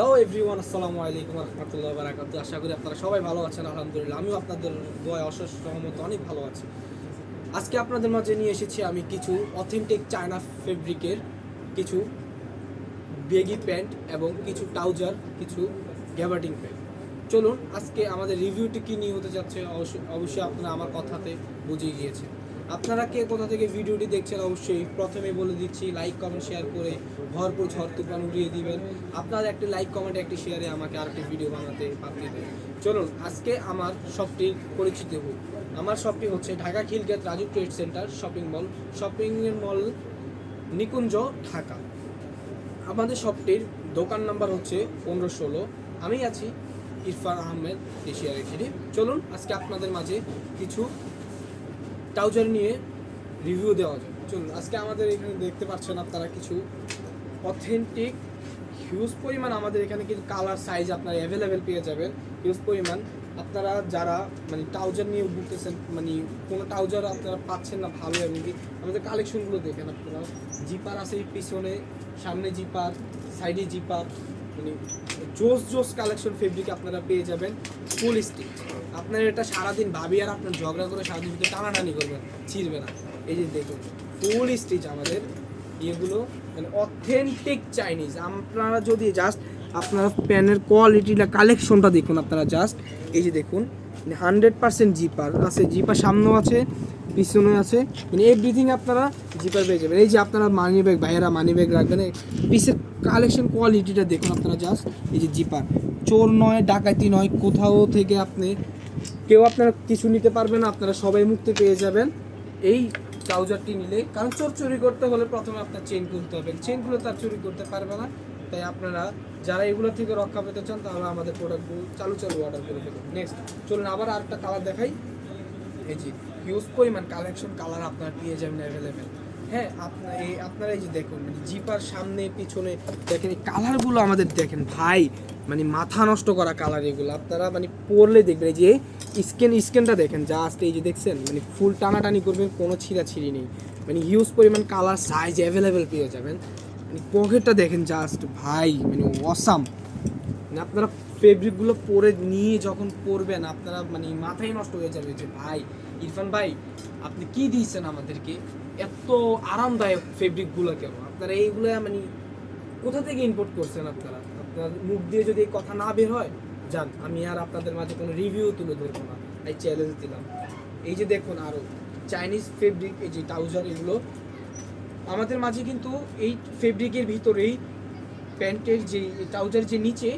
Hello everyone আসসালামু আলাইকুম রহমতুল্লাহ বারাকাতু আশা করি আপনারা সবাই ভালো আছেন, আলহামদুলিল্লাহ। আমিও আপনাদের দোয়া অশেষ সহমত, অনেক ভালো আছি। আজকে আপনাদের মাঝে নিয়ে এসেছি আমি কিছু অথেন্টিক চায়না ফেব্রিকের কিছু বেগি প্যান্ট এবং কিছু ট্রাউজার কিছু গ্যাবার্ডিং প্যান্ট চলুন, আজকে আমাদের রিভিউটি কী নিয়ে হতে যাচ্ছে, অবশ্যই আপনারা আমার কথাতে বুঝিয়ে গিয়েছেন। আপনারা কে কোথা থেকে ভিডিওটি দেখছেন অবশ্যই প্রথমে বলে দিচ্ছি লাইক কমেন্ট শেয়ার করে ভরপুর ঝড় তুফান উড়িয়ে দিবেন। আপনার একটি লাইক কমেন্ট একটি শেয়ারে আমাকে আরেকটি ভিডিও বানাতে পাঠিয়ে দেবেন। চলুন, আজকে আমার শপটি পরিচিত হোক আমার শপটি হচ্ছে Dhaka Khilkhet Raju trade centre shopping mall shopping mall Nikunja, Dhaka. আমাদের শপটির দোকান নাম্বার হচ্ছে পনেরো ষোলো। আমি আছি ইরফান আহমেদ এশিয়া রেখেডি চলুন, আজকে আপনাদের মাঝে কিছু ট্রাউজার নিয়ে রিভিউ দেওয়া যায়। চলুন, আজকে আমাদের এখানে দেখতে পাচ্ছেন আপনারা কিছু অথেন্টিক হিউজ পরিমাণ আমাদের এখানে কিছু কালার সাইজ আপনারা অ্যাভেলেবেল পেয়ে যাবেন। হিউজ পরিমাণ। আপনারা যারা মানে ট্রাউজার নিয়ে ঘুরতেছেন মানে কোনো ট্রাউজার আপনারা পাচ্ছেন না ভালো এবং কি, আমাদের কালেকশনগুলো দেখেন আপনারা। জিপার আছে পিছনে, সামনে জিপার সাইডে জিপার মানে জোস জোস কালেকশন ফেব্রিক আপনারা পেয়ে যাবেন। ফুল স্টিচ আপনার এটা সারাদিন ভাবি আর আপনার ঝগড়া করে সারাদিন ভিতরে টানাটানি করবেন, ছিঁড়বে না। এই যে দেখুন, ফুল স্টিচ আমাদের, এগুলো মানে অথেন্টিক চাইনিজ আপনারা যদি জাস্ট আপনারা প্যানের কোয়ালিটিটা কালেকশনটা দেখুন আপনারা জাস্ট এই যে দেখুন হান্ড্রেড পার্সেন্ট জিপার আছে জিপার সামনেও আছে পিছনে আছে। মানে এভরিথিং আপনারা জিপার পেয়ে যাবেন। এই যে আপনারা মানি ব্যাগ ভাইয়েরা মানি ব্যাগ রাখবেন পিসের কালেকশন কোয়ালিটিটা দেখুন আপনারা জাস্ট এই যে জিপার চোর নয়, ডাকাতি নয়, কোথাও থেকে আপনি কেউ আপনারা কিছু নিতে পারবেন আপনারা সবাই মুক্তি পেয়ে যাবেন। এই ট্রাউজারটি নিলে, কারণ চোর চুরি করতে হলে প্রথমে আপনার চেন খুলতে হবে। চেনগুলো তার চুরি করতে পারবে না। তাই আপনারা যারা এগুলো থেকে রক্ষা পেতে চান, তাহলে আমাদের প্রোডাক্টগুলো চালু চালু অর্ডার করে ফেলুন। নেক্সট চলুন আবার আরেকটা কালার দেখাই। এই যে হিউজ পরিমাণ কালেকশন কালার আপনার পেয়ে যাবেন অ্যাভেলেবেল হ্যাঁ আপনার এই, আপনারা এই যে দেখুন মানে জিপার সামনে, পিছনে, দেখেন এই কালারগুলো আমাদের দেখেন, ভাই মানে মাথা নষ্ট করা কালার এগুলো। আপনারা মানে পরলে দেখবেন যে স্কেন, স্কেনটা দেখেন জাস্ট এই যে দেখছেন মানে ফুল টানাটানি করবেন, কোনো ছিঁড়া ছিঁড়ি নেই। মানে হিউজ পরিমাণ কালার সাইজ অ্যাভেলেবেল পেয়ে যাবেন। মানে পকেটটা দেখেন জাস্ট ভাই মানে অসাম মানে আপনারা ফেব্রিকগুলো পরে নিয়ে যখন পরবেন, আপনারা মানে মাথায় নষ্ট হয়ে যাবে যে, ভাই, ইরফান ভাই, আপনি কি দিয়েছেন আমাদেরকে? এত আরামদায়ক ফেব্রিকগুলো কেন? আপনারা এইগুলো মানে কোথা থেকে ইম্পোর্ট করছেন আপনারা? আপনার মুখ দিয়ে যদি এই কথা না বের হয় যান, আমি আর আপনাদের মাঝে কোনো রিভিউ তুলে ধরবো না। এই চ্যালেঞ্জ দিলাম। এই যে দেখুন আরও চাইনিজ ফেব্রিক এই যে ট্রাউজার এগুলো, আমাদের মাঝে কিন্তু এই ফেব্রিকের ভিতরেই প্যান্টের যে ট্রাউজার যে নিচে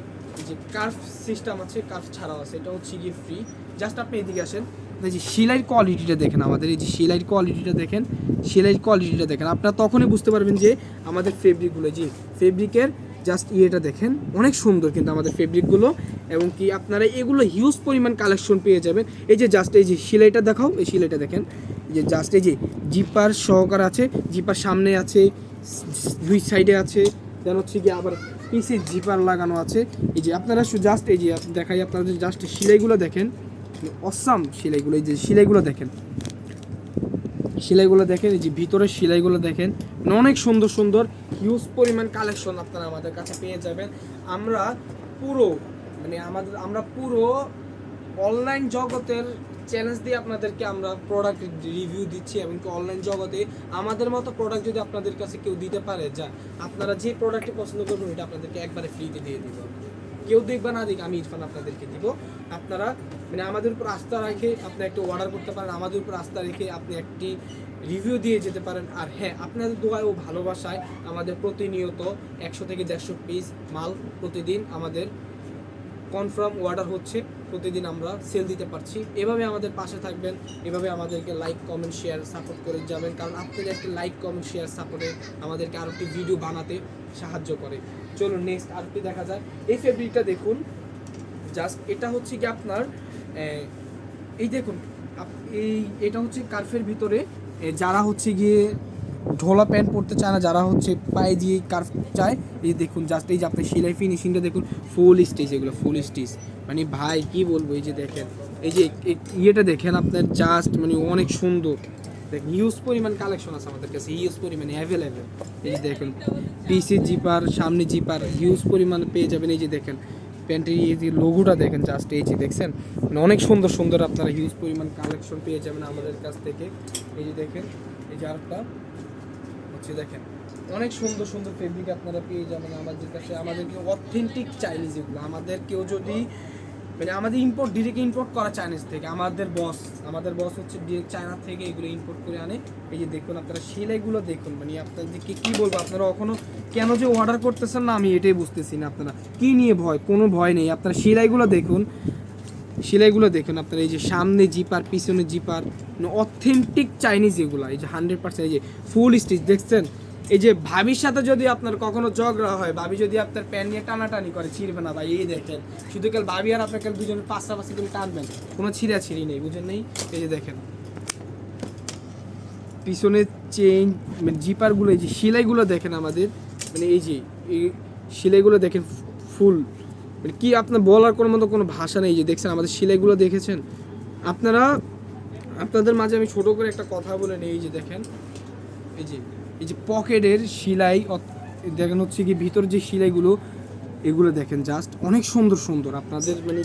যে কার্ফ সিস্টেম আছে কার্ফ ছাড়াও আছে এটা হচ্ছে গিয়ে ফ্রি জাস্ট আপনি এদিকে আসেন। এই যে সেলাইয়ের কোয়ালিটিটা দেখেন আমাদের, এই যে সেলাইয়ের কোয়ালিটিটা দেখেন, সেলাইয়ের কোয়ালিটিটা দেখেন। আপনারা তখনই বুঝতে পারবেন যে আমাদের ফেব্রিকগুলো যে ফেব্রিকের জাস্ট ইয়েটা দেখেন, অনেক সুন্দর কিন্তু আমাদের ফেব্রিকগুলো এবং কি আপনারা এগুলো হিউজ পরিমাণ কালেকশন পেয়ে যাবেন। এই যে জাস্ট এই যে সিলাইটা দেখাও, এই সেলাইটা দেখেন। এই যে জাস্ট এই যে জিপার সহকার আছে, জিপার সামনে আছে, দুই সাইডে আছে দেন হচ্ছে গিয়ে আবার পিসে জিপার লাগানো আছে। এই যে আপনারা জাস্ট এই যে দেখাই আপনাদের জাস্ট সেলাইগুলো দেখেন। অসাম সেলাইগুলো, এই যে সেলাইগুলো দেখেন। সেলাইগুলো দেখেন, এই যে ভিতরের সেলাইগুলো দেখেন। মানে অনেক সুন্দর সুন্দর হিউজ পরিমাণ কালেকশন আপনারা আমাদের কাছে পেয়ে যাবেন। আমরা পুরো মানে আমাদের, আমরা পুরো অনলাইন জগতের চ্যালেঞ্জ দিয়ে আপনাদেরকে আমরা প্রোডাক্ট রিভিউ দিচ্ছি এবং অনলাইন জগতে আমাদের মতো প্রোডাক্ট যদি আপনাদের কাছে কেউ দিতে পারে, যা আপনারা যে প্রোডাক্টটি পছন্দ করবেন, ওইটা আপনাদেরকে একবারে ফ্রিতে দিয়ে দিব। কেউ দেখবে না, দেখ আমি ইরফান আপনাদেরকে দিব। আপনারা মানে আমাদের উপর আস্থা রেখে আপনি একটা অর্ডার করতে পারেন, আমাদের উপর আস্থা রেখে আপনি একটি রিভিউ দিয়ে যেতে পারেন। আর হ্যাঁ আপনাদের দোয়ায় ও ভালোবাসায় আমাদের প্রতিনিয়ত একশো থেকে দেড়শো পিস মাল প্রতিদিন আমাদের কনফার্ম অর্ডার হচ্ছে, প্রতিদিন আমরা সেল দিতে পারছি। এভাবে আমাদের পাশে থাকবেন, এভাবে আমাদেরকে লাইক কমেন্ট শেয়ার সাপোর্ট করে যাবেন। কারণ আপনাদের একটা লাইক কমেন্ট শেয়ার সাপোর্টে আমাদেরকে আরও একটি ভিডিও বানাতে সাহায্য করে। চলুন নেক্সট আরেকটি দেখা যায় এই ফেব্রিকটা দেখুন। জাস্ট এটা হচ্ছে কি আপনার এই দেখুন এই, এটা হচ্ছে কার্ফের ভিতরে যারা হচ্ছে গিয়ে ঢোলা প্যান্ট পরতে চায় না, যারা হচ্ছে পায়ে দিয়ে কার্ফ চায়, এই দেখুন জাস্ট এই যে আপনি সেলাই ফিনিশিংটা দেখুন ফুল স্টিচ এগুলো ফুল স্টিচ মানে ভাই, কি বলব, এই যে দেখেন, এই যে ইয়েটা দেখেন আপনার জাস্ট মানে অনেক সুন্দর। দেখেন হিউজ পরিমাণ কালেকশন আছে আমাদের কাছে হিউজ পরিমাণে অ্যাভেলেবেল এই যে দেখেন পিসি জিপার সামনে জিপার হিউজ পরিমাণ পেয়ে যাবেন, এই যে দেখেন, প্যান্টের এই যে লোগোটা দেখেন জাস্ট এই যে দেখছেন মানে অনেক সুন্দর সুন্দর আপনারা হিউজ পরিমাণ কালেকশন পেয়ে যাবেন আমাদের কাছ থেকে। এই যে দেখেন, এই যে আরেকটা। হচ্ছে দেখেন। অনেক সুন্দর সুন্দর ফেব্রিক আপনারা পেয়ে যাবেন আমাদের কাছে। আমাদেরকে অথেন্টিক চাইনিজ এগুলো। আমাদের কেউ যদি মানে আমাদের ইম্পোর্ট ডিরেক্ট ইম্পোর্ট করা চাইনিজ থেকে। আমাদের বস আমাদের বস হচ্ছে ডিরেক্ট চায়না থেকে এগুলো ইম্পোর্ট করে আনে। এই যে দেখুন আপনারা সেলাইগুলো দেখুন। মানে আপনাদেরকে কী বলব, আপনারা কখনো কেন যে অর্ডার করতেছেন না, আমি এটাই বুঝতেছি না আপনারা। কী নিয়ে ভয়? কোনো ভয় নেই। আপনারা সেলাইগুলো দেখুন। সেলাইগুলো দেখুন আপনারা, এই যে সামনে জিপার, পিছনে জিপার অথেন্টিক চাইনিজ এগুলো, এই যে হান্ড্রেড পার্সেন্ট এই যে ফুল স্টিচ দেখছেন? এই যে ভাবির সাথে যদি আপনার কখনো ঝগড়া হয়, ভাবি যদি আপনার প্যান নিয়ে টানাটানি করে, ছিঁড়বে না ভাই, এই দেখেন। শুধু কাল ভাবি আর আপনার কাল দুজনের পাশাপাশি তুমি টানবেন, কোনো ছিঁড়া ছিঁড়ি নেই, বুঝেন নেই? এই যে দেখেন। পিছনে চেইন মানে জিপারগুলো, এই যে সেলাইগুলো দেখেন আমাদের মানে এই যে, এই সেলাইগুলো দেখেন ফুল কি আপনার বলার কোনো মতো কোনো ভাষা নেই যে দেখছেন আমাদের সেলাইগুলো দেখেছেন? আপনারা, আপনাদের মাঝে আমি ছোট করে একটা কথা বলে নিই যে দেখেন, এই যে এই যে পকেটের সেলাই দেখেন হচ্ছে কি ভিতর যে সেলাইগুলো, এগুলো দেখেন জাস্ট অনেক সুন্দর সুন্দর। আপনাদের মানে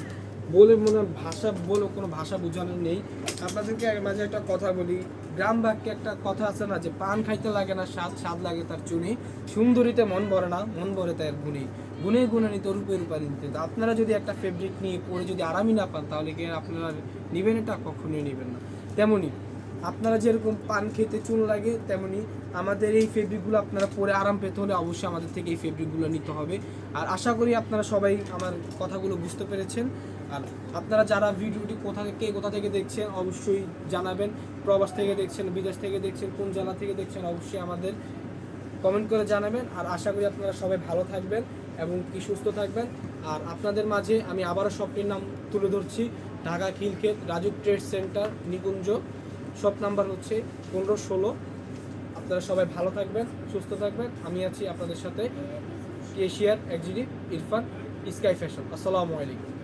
বলে মনে ভাষা বলে কোনো ভাষা বোঝানো নেই। আপনাদেরকে মাঝে একটা কথা বলি গ্রাম বাক্যে একটা কথা আছে না যে, পান খাইতে লাগে না, স্বাদ স্বাদ লাগে তার চুনি। সুন্দরীতে মন ভরে না, মন ভরে তার গুণে। গুণে নিতে রূপে রূপারি নিতে তো আপনারা যদি একটা ফেব্রিক নিয়ে পরে যদি আরামই না পান, তাহলে কি আপনারা নেবেন এটা? কখনোই নেবেন না। তেমনই আপনারা যেরকম পান খেতে চুন লাগে, তেমনি আমাদের এই ফেব্রিকগুলো আপনারা পরে আরাম পেতে হলে অবশ্যই আমাদের থেকে এই ফেব্রিকগুলো নিতে হবে। আর আশা করি আপনারা সবাই আমার কথাগুলো বুঝতে পেরেছেন। আর আপনারা যারা ভিডিওটি কোথা থেকে কোথা থেকে দেখছেন, অবশ্যই জানাবেন। প্রবাস থেকে দেখছেন, বিদেশ থেকে দেখছেন, কোন জেলা থেকে দেখছেন, অবশ্যই আমাদের কমেন্ট করে জানাবেন। আর আশা করি আপনারা সবাই ভালো থাকবেন এবং কি সুস্থ থাকবেন। আর আপনাদের মাঝে আমি আবারও শপটির নাম তুলে ধরছি, Dhaka Khilkhet Raju trade centre, Nikunja. Shop number হচ্ছে পনেরো ষোলো। আপনারা সবাই ভালো থাকবেন, সুস্থ থাকবেন। আমি আছি আপনাদের সাথে এশিয়ার এক্সিডিভ ইরফান, স্কাই ফ্যাশন। আসসালামু আলাইকুম।